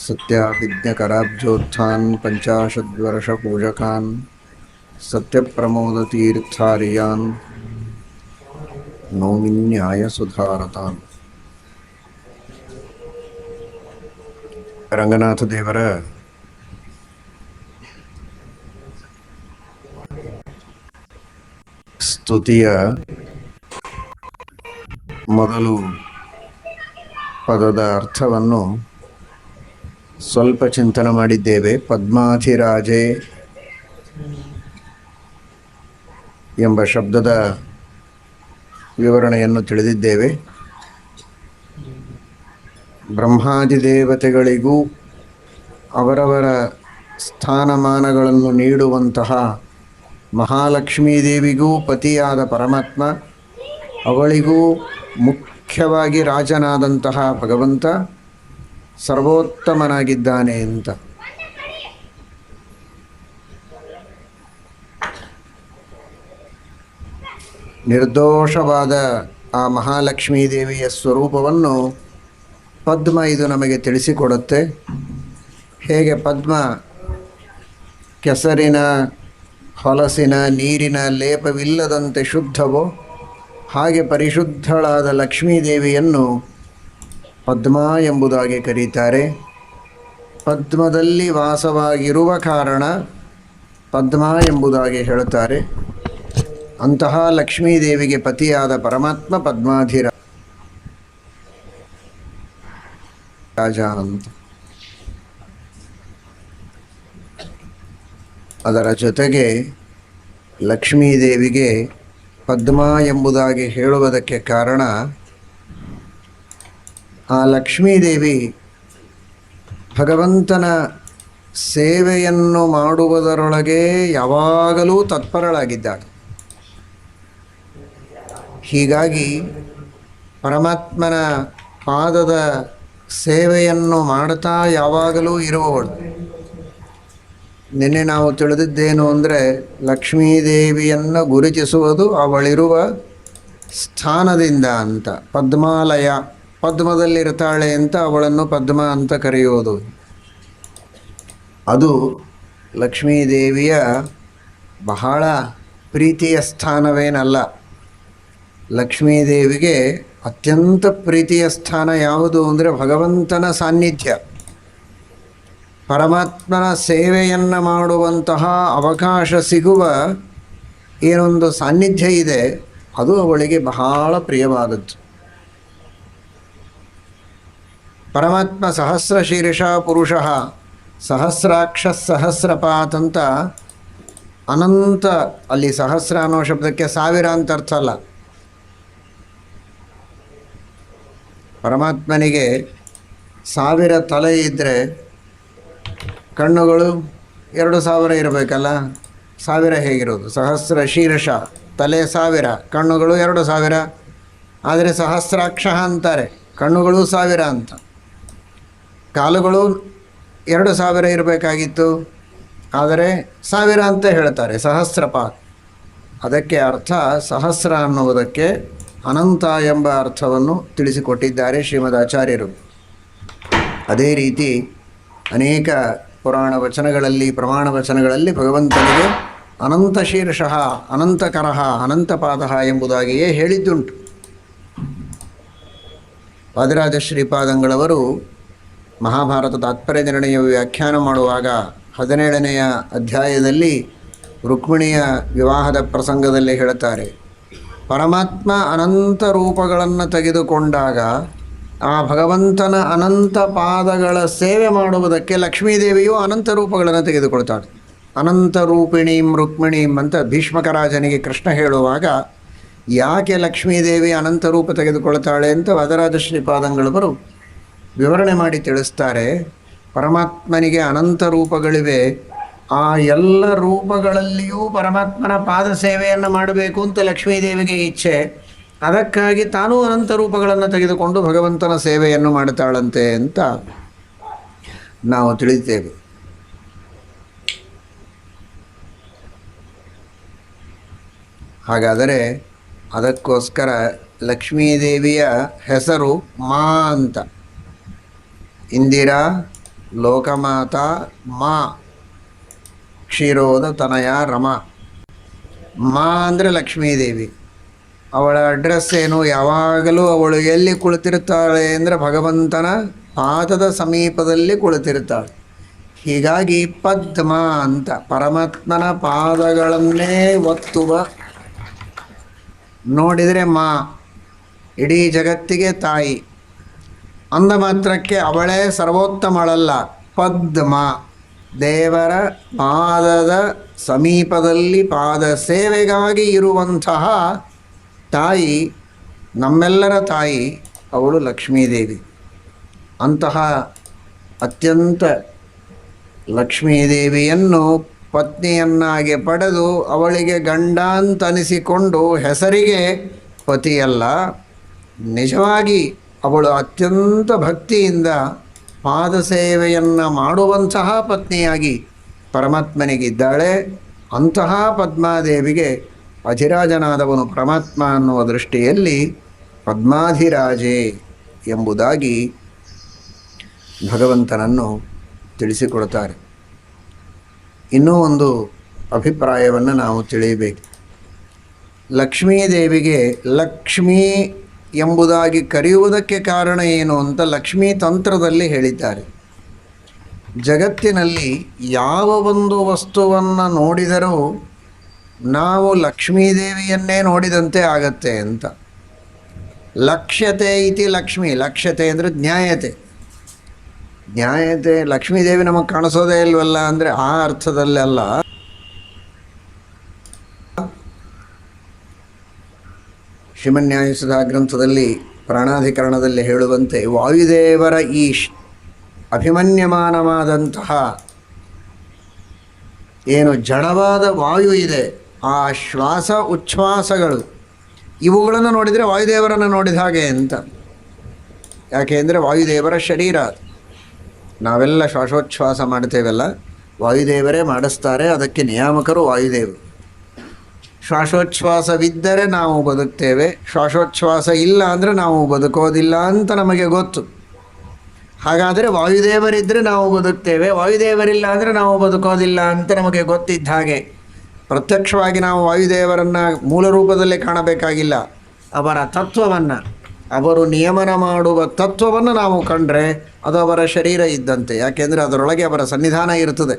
सत्याभिज्ञकराब्जोत्थान् पञ्चाशद्वर्षपूजकान् सत्यप्रमोदतीर्थार्यान् ನೌಮಿನ್ಯಾಯಸುಧಾರತಾನ್ ರಂಗನಾಥ ದೇವರ ಸ್ತುತಿಯ ಮೊದಲು ಪದದ ಅರ್ಥವನ್ನು ಸ್ವಲ್ಪ ಚಿಂತನೆ ಮಾಡಿದ್ದೇವೆ. ಪದ್ಮಾಧಿರಾಜೇ ಎಂಬ ಶಬ್ದದ ವಿವರಣೆಯನ್ನು ತಿಳಿದಿದ್ದೇವೆ. ಬ್ರಹ್ಮಾದಿ ದೇವತೆಗಳಿಗೂ ಅವರವರ ಸ್ಥಾನಮಾನಗಳನ್ನು ನೀಡುವಂತಹ ಮಹಾಲಕ್ಷ್ಮೀ ದೇವಿಗೂ ಪತಿಯಾದ ಪರಮಾತ್ಮ, ಅವಳಿಗೂ ಮುಖ್ಯವಾಗಿ ರಾಜನಾದಂತಹ ಭಗವಂತ ಸರ್ವೋತ್ತಮನಾಗಿದ್ದಾನೆ ಅಂತ. ನಿರ್ದೋಷವಾದ ಆ ಮಹಾಲಕ್ಷ್ಮೀ ದೇವಿಯ ಸ್ವರೂಪವನ್ನು ಪದ್ಮ ಇದು ನಮಗೆ ತಿಳಿಸಿಕೊಡುತ್ತೆ. ಹೇಗೆ ಪದ್ಮ? ಕೆಸರಿನ, ಹೊಲಸಿನ, ನೀರಿನ ಲೇಪವಿಲ್ಲದಂತೆ ಶುದ್ಧವೋ, ಹಾಗೆ ಪರಿಶುದ್ಧಳಾದ ಲಕ್ಷ್ಮೀ ದೇವಿಯನ್ನು ಪದ್ಮ ಎಂಬುದಾಗಿ ಕರೀತಾರೆ. ಪದ್ಮದಲ್ಲಿ ವಾಸವಾಗಿರುವ ಕಾರಣ ಪದ್ಮ ಎಂಬುದಾಗಿ ಹೇಳುತ್ತಾರೆ. ಅಂತಹ ಲಕ್ಷ್ಮೀದೇವಿಗೆ ಪತಿಯಾದ ಪರಮಾತ್ಮ ಪದ್ಮಾಧಿರ ರಾಜ ಅಂತ. ಅದರ ಜೊತೆಗೆ ಲಕ್ಷ್ಮೀದೇವಿಗೆ ಪದ್ಮ ಎಂಬುದಾಗಿ ಹೇಳುವುದಕ್ಕೆ ಕಾರಣ ಆ ಲಕ್ಷ್ಮೀದೇವಿ ಭಗವಂತನ ಸೇವೆಯನ್ನು ಮಾಡುವುದರೊಳಗೆ ಯಾವಾಗಲೂ ತತ್ಪರಳಾಗಿದ್ದಾಳೆ. ಹೀಗಾಗಿ ಪರಮಾತ್ಮನ ಪಾದದ ಸೇವೆಯನ್ನು ಮಾಡ್ತಾ ಯಾವಾಗಲೂ ಇರುವವಳು. ನಿನ್ನೆ ನಾವು ತಿಳಿದಿದ್ದೇನು ಅಂದರೆ ಲಕ್ಷ್ಮೀದೇವಿಯನ್ನು ಗುರುತಿಸುವುದು ಅವಳಿರುವ ಸ್ಥಾನದಿಂದ ಅಂತ, ಪದ್ಮಾಲಯ. ಪದ್ಮದಲ್ಲಿರ್ತಾಳೆ ಅಂತ ಅವಳನ್ನು ಪದ್ಮ ಅಂತ ಕರೆಯೋದು. ಅದು ಲಕ್ಷ್ಮೀದೇವಿಯ ಬಹಳ ಪ್ರೀತಿಯ ಸ್ಥಾನವೇನಲ್ಲ. ಲಕ್ಷ್ಮೀದೇವಿಗೆ ಅತ್ಯಂತ ಪ್ರೀತಿಯ ಸ್ಥಾನ ಯಾವುದು ಅಂದರೆ ಭಗವಂತನ ಸಾನ್ನಿಧ್ಯ. ಪರಮಾತ್ಮನ ಸೇವೆಯನ್ನು ಮಾಡುವಂತಹ ಅವಕಾಶ ಸಿಗುವ ಏನೊಂದು ಸಾನ್ನಿಧ್ಯ ಇದೆ, ಅದು ಅವಳಿಗೆ ಬಹಳ ಪ್ರಿಯವಾದದ್ದು. ಪರಮಾತ್ಮ ಸಹಸ್ರ ಶೀರ್ಷ ಪುರುಷ ಸಹಸ್ರಾಕ್ಷ ಸಹಸ್ರಪಾತ್ ಅಂತ ಅನಂತ, ಅಲ್ಲಿ ಸಹಸ್ರ ಅನ್ನೋ ಶಬ್ದಕ್ಕೆ ಸಾವಿರ ಅಂತ ಅರ್ಥ ಅಲ್ಲ. ಪರಮಾತ್ಮನಿಗೆ ಸಾವಿರ ತಲೆ ಇದ್ದರೆ ಕಣ್ಣುಗಳು ಎರಡು ಸಾವಿರ ಇರಬೇಕಲ್ಲ, ಸಾವಿರ ಹೇಗಿರೋದು? ಸಹಸ್ರ ಶೀರ್ಷ ತಲೆ ಸಾವಿರ, ಕಣ್ಣುಗಳು ಎರಡು ಸಾವಿರ, ಆದರೆ ಸಹಸ್ರಾಕ್ಷ ಅಂತಾರೆ, ಕಣ್ಣುಗಳು ಸಾವಿರ ಅಂತ. ಕಾಲುಗಳು ಎರಡು ಸಾವಿರ ಇರಬೇಕಾಗಿತ್ತು. ಆದರೆ ಸಾವಿರ ಅಂತ ಹೇಳ್ತಾರೆ ಸಹಸ್ರಪಾತ್ ಅದಕ್ಕೆ ಅರ್ಥ ಸಹಸ್ರ ಅನ್ನುವುದಕ್ಕೆ ಅನಂತ ಎಂಬ ಅರ್ಥವನ್ನು ತಿಳಿಸಿಕೊಟ್ಟಿದ್ದಾರೆ ಶ್ರೀಮದ್ ಆಚಾರ್ಯರು. ಅದೇ ರೀತಿ ಅನೇಕ ಪುರಾಣ ವಚನಗಳಲ್ಲಿ, ಪ್ರಮಾಣ ವಚನಗಳಲ್ಲಿ ಭಗವಂತನಿಗೆ ಅನಂತ ಶೀರ್ಷಃ ಅನಂತಕರಃ ಅನಂತಪಾದಃ ಎಂಬುದಾಗಿಯೇ ಹೇಳಿದ್ದುಂಟು. ವಾದಿರಾಜ ಶ್ರೀಪಾದಂಗಳವರು ಮಹಾಭಾರತ ತಾತ್ಪರ್ಯ ನಿರ್ಣಯ ವ್ಯಾಖ್ಯಾನ ಮಾಡುವಾಗ ಹದಿನೇಳನೆಯ ಅಧ್ಯಾಯದಲ್ಲಿ ರುಕ್ಮಿಣಿಯ ವಿವಾಹದ ಪ್ರಸಂಗದಲ್ಲಿ ಹೇಳುತ್ತಾರೆ, ಪರಮಾತ್ಮ ಅನಂತ ರೂಪಗಳನ್ನು ತೆಗೆದುಕೊಂಡಾಗ ಆ ಭಗವಂತನ ಅನಂತ ಪಾದಗಳ ಸೇವೆ ಮಾಡುವುದಕ್ಕೆ ಲಕ್ಷ್ಮೀದೇವಿಯು ಅನಂತ ರೂಪಗಳನ್ನು ತೆಗೆದುಕೊಳ್ತಾಳೆ. ಅನಂತ ರೂಪಿಣೀಂ ರುಕ್ಮಿಣೀಂ ಅಂತ ಭೀಷ್ಮಕರಾಜನಿಗೆ ಕೃಷ್ಣ ಹೇಳುವಾಗ, ಯಾಕೆ ಲಕ್ಷ್ಮೀದೇವಿ ಅನಂತ ರೂಪ ತೆಗೆದುಕೊಳ್ತಾಳೆ? ಅಂತ ವದರಾಜ ಶ್ರೀಪಾದಂಗಳವರು ವಿವರಣೆ ಮಾಡಿ ತಿಳಿಸ್ತಾರೆ. ಪರಮಾತ್ಮನಿಗೆ ಅನಂತ ರೂಪಗಳಿವೆ. ಆ ಎಲ್ಲ ರೂಪಗಳಲ್ಲಿಯೂ ಪರಮಾತ್ಮನ ಪಾದ ಸೇವೆಯನ್ನು ಮಾಡಬೇಕು ಅಂತ ಲಕ್ಷ್ಮೀದೇವಿಗೆ ಇಚ್ಛೆ. ಅದಕ್ಕಾಗಿ ತಾನೂ ಅನಂತ ರೂಪಗಳನ್ನು ತೆಗೆದುಕೊಂಡು ಭಗವಂತನ ಸೇವೆಯನ್ನು ಮಾಡುತ್ತಾಳಂತೆ ಅಂತ ನಾವು ತಿಳಿದೇವೆ ಹಾಗಾದರೆ ಅದಕ್ಕೋಸ್ಕರ ಲಕ್ಷ್ಮೀದೇವಿಯ ಹೆಸರು ಮಾ ಅಂತ. ಇಂದಿರಾ, ಲೋಕಮಾತಾ, ಮಾ, ಕ್ಷೀರೋದ ತನಯ, ರಮ. ಮಾ ಅಂದರೆ ಲಕ್ಷ್ಮೀದೇವಿ. ಅವಳ ಅಡ್ರೆಸ್ ಏನು? ಯಾವಾಗಲೂ ಅವಳು ಎಲ್ಲಿ ಕುಳಿತಿರ್ತಾಳೆ ಅಂದರೆ ಭಗವಂತನ ಪಾದದ ಸಮೀಪದಲ್ಲಿ ಕುಳಿತಿರ್ತಾಳೆ ಹೀಗಾಗಿ ಪದ್ಮ ಅಂತ, ಪರಮಾತ್ಮನ ಪಾದಗಳನ್ನೇ ಒತ್ತುವ. ನೋಡಿದರೆ ಮಾ, ಇಡೀ ಜಗತ್ತಿಗೆ ತಾಯಿ. ಅಂದ ಮಾತ್ರಕ್ಕೆ ಅವಳೇ ಸರ್ವೋತ್ತಮಳಲ್ಲ. ಪದ್ಮ. ದೇವರ ಪಾದದ ಸಮೀಪದಲ್ಲಿ ಪಾದ ಸೇವೆಗಾಗಿ ಇರುವಂತಹ ತಾಯಿ, ನಮ್ಮೆಲ್ಲರ ತಾಯಿ, ಅವಳು ಲಕ್ಷ್ಮೀದೇವಿ. ಅಂತಹ ಅತ್ಯಂತ ಲಕ್ಷ್ಮೀದೇವಿಯನ್ನು ಪತ್ನಿಯನ್ನಾಗಿ ಪಡೆದು ಅವಳಿಗೆ ಗಂಡ ಅಂತನಿಸಿಕೊಂಡು ಹೆಸರಿಗೆ ಪತಿಯಲ್ಲ. ನಿಜವಾಗಿ ಅವಳು ಅತ್ಯಂತ ಭಕ್ತಿಯಿಂದ ಪಾದ ಸೇವೆಯನ್ನು ಮಾಡುವಂತಹ ಪತ್ನಿಯಾಗಿ ಪರಮಾತ್ಮನಿಗಿದ್ದಾಳೆ. ಅಂತಹ ಪದ್ಮಾದೇವಿಗೆ ಅಧಿರಾಜನಾದವನು ಪರಮಾತ್ಮ ಅನ್ನುವ ದೃಷ್ಟಿಯಲ್ಲಿ ಪದ್ಮಾಧಿರಾಜೆ ಎಂಬುದಾಗಿ ಭಗವಂತನನ್ನು ತಿಳಿಸಿಕೊಡ್ತಾರೆ ಇನ್ನೂ ಒಂದು ಅಭಿಪ್ರಾಯವನ್ನು ನಾವು ತಿಳಿಯಬೇಕು. ಲಕ್ಷ್ಮೀದೇವಿಗೆ ಲಕ್ಷ್ಮೀ ಎಂಬುದಾಗಿ ಕರೆಯುವುದಕ್ಕೆ ಕಾರಣ ಏನು ಅಂತ ಲಕ್ಷ್ಮೀ ತಂತ್ರದಲ್ಲಿ ಹೇಳಿದ್ದಾರೆ. ಜಗತ್ತಿನಲ್ಲಿ ಯಾವ ಒಂದು ವಸ್ತುವನ್ನು ನೋಡಿದರೂ ನಾವು ಲಕ್ಷ್ಮೀದೇವಿಯನ್ನೇ ನೋಡಿದಂತೆ ಆಗತ್ತೆ ಅಂತ. ಲಕ್ಷ್ಯತೆ ಇತಿ ಲಕ್ಷ್ಮಿ. ಲಕ್ಷ್ಯತೆ ಅಂದರೆ ನ್ಯಾಯತೆ. ನ್ಯಾಯತೆ ಲಕ್ಷ್ಮೀದೇವಿ ನಮಗೆ ಕಾಣಿಸೋದೇ ಇಲ್ವಲ್ಲ ಅಂದರೆ ಆ ಅರ್ಥದಲ್ಲೆಲ್ಲ ಶ್ರೀಮನ್ಯಾಯಸುಧಾ ಗ್ರಂಥದಲ್ಲಿ ಪ್ರಾಣಾಧಿಕರಣದಲ್ಲಿ ಹೇಳುವಂತೆ ವಾಯುದೇವರ ಈ ಅಭಿಮನ್ಯಮಾನವಾದಂತಹ ಏನು ಜಡವಾದ ವಾಯು ಇದೆ, ಆ ಶ್ವಾಸ ಉಚ್ಛ್ವಾಸಗಳು. ಇವುಗಳನ್ನು ನೋಡಿದರೆ ವಾಯುದೇವರನ್ನು ನೋಡಿದ ಹಾಗೆ ಅಂತ. ಯಾಕೆಂದರೆ ವಾಯುದೇವರ ಶರೀರ. ನಾವೆಲ್ಲ ಶ್ವಾಸೋಚ್ಛ್ವಾಸ ಮಾಡ್ತೇವಲ್ಲ, ವಾಯುದೇವರೇ ಮಾಡಿಸ್ತಾರೆ, ಅದಕ್ಕೆ ನಿಯಾಮಕರು ವಾಯುದೇವರು. ಶ್ವಾಸೋಚ್ಛ್ವಾಸವಿದ್ದರೆ ನಾವು ಬದುಕ್ತೇವೆ. ಶ್ವಾಸೋಚ್ಛ್ವಾಸ ಇಲ್ಲ ಅಂದರೆ ನಾವು ಬದುಕೋದಿಲ್ಲ ಅಂತ ನಮಗೆ ಗೊತ್ತು. ಹಾಗಾದರೆ ವಾಯುದೇವರಿದ್ದರೆ ನಾವು ಬದುಕ್ತೇವೆ. ವಾಯುದೇವರಿಲ್ಲ ಅಂದರೆ ನಾವು ಬದುಕೋದಿಲ್ಲ ಅಂತ ನಮಗೆ ಗೊತ್ತಿದ್ದ ಹಾಗೆ ಪ್ರತ್ಯಕ್ಷವಾಗಿ ನಾವು ವಾಯುದೇವರನ್ನು ಮೂಲ ರೂಪದಲ್ಲೇ ಕಾಣಬೇಕಾಗಿಲ್ಲ. ಅವರ ತತ್ವವನ್ನು, ಅವರು ನಿಯಮನ ಮಾಡುವ ತತ್ವವನ್ನು ನಾವು ಕಂಡ್ರೆ ಅದು ಅವರ ಶರೀರ ಇದ್ದಂತೆ. ಯಾಕೆಂದರೆ ಅದರೊಳಗೆ ಅವರ ಸನ್ನಿಧಾನ ಇರ್ತದೆ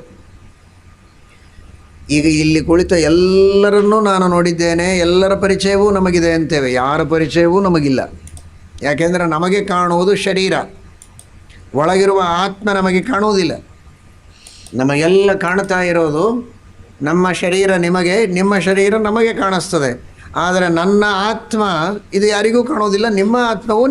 ಈಗ ಇಲ್ಲಿ ಕುಳಿತ ಎಲ್ಲರನ್ನೂ ನಾನು ನೋಡಿದ್ದೇನೆ, ಎಲ್ಲರ ಪರಿಚಯವೂ ನಮಗಿದೆ ಅಂತೇವೆ. ಯಾರ ಪರಿಚಯವೂ ನಮಗಿಲ್ಲ. ಯಾಕೆಂದರೆ ನಮಗೆ ಕಾಣುವುದು ಶರೀರ. ಒಳಗಿರುವ ಆತ್ಮ ನಮಗೆ ಕಾಣುವುದಿಲ್ಲ. ನಮಗೆಲ್ಲ ಕಾಣ್ತಾ ಇರೋದು ನಮ್ಮ ಶರೀರ ನಿಮಗೆ, ನಿಮ್ಮ ಶರೀರ ನಮಗೆ ಕಾಣಿಸ್ತದೆ. ಆದರೆ ನನ್ನ ಆತ್ಮ ಇದು ಯಾರಿಗೂ ಕಾಣುವುದಿಲ್ಲ, ನಿಮ್ಮ ಆತ್ಮವು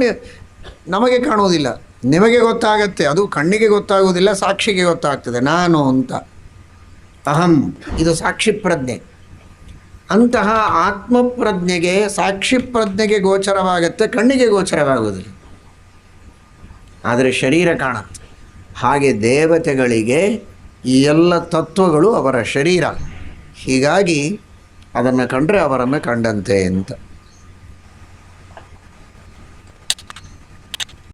ನಮಗೆ ಕಾಣುವುದಿಲ್ಲ. ನಿಮಗೆ ಗೊತ್ತಾಗತ್ತೆ, ಅದು ಕಣ್ಣಿಗೆ ಗೊತ್ತಾಗುವುದಿಲ್ಲ, ಸಾಕ್ಷಿಗೆ ಗೊತ್ತಾಗ್ತದೆ, ನಾನು ಅಂತ. ಅಹಂ. ಇದು ಸಾಕ್ಷಿ ಪ್ರಜ್ಞೆ. ಅಂತಹ ಆತ್ಮಪ್ರಜ್ಞೆಗೆ ಸಾಕ್ಷಿ ಪ್ರಜ್ಞೆಗೆ ಗೋಚರವಾಗತ್ತೆ, ಕಣ್ಣಿಗೆ ಗೋಚರವಾಗುವುದಿಲ್ಲ. ಆದರೆ ಶರೀರ ಕಾಣುತ್ತೆ. ಹಾಗೆ ದೇವತೆಗಳಿಗೆ ಈ ಎಲ್ಲ ತತ್ವಗಳು ಅವರ ಶರೀರ. ಹೀಗಾಗಿ ಅದನ್ನು ಕಂಡರೆ ಅವರನ್ನು ಕಂಡಂತೆ ಅಂತ.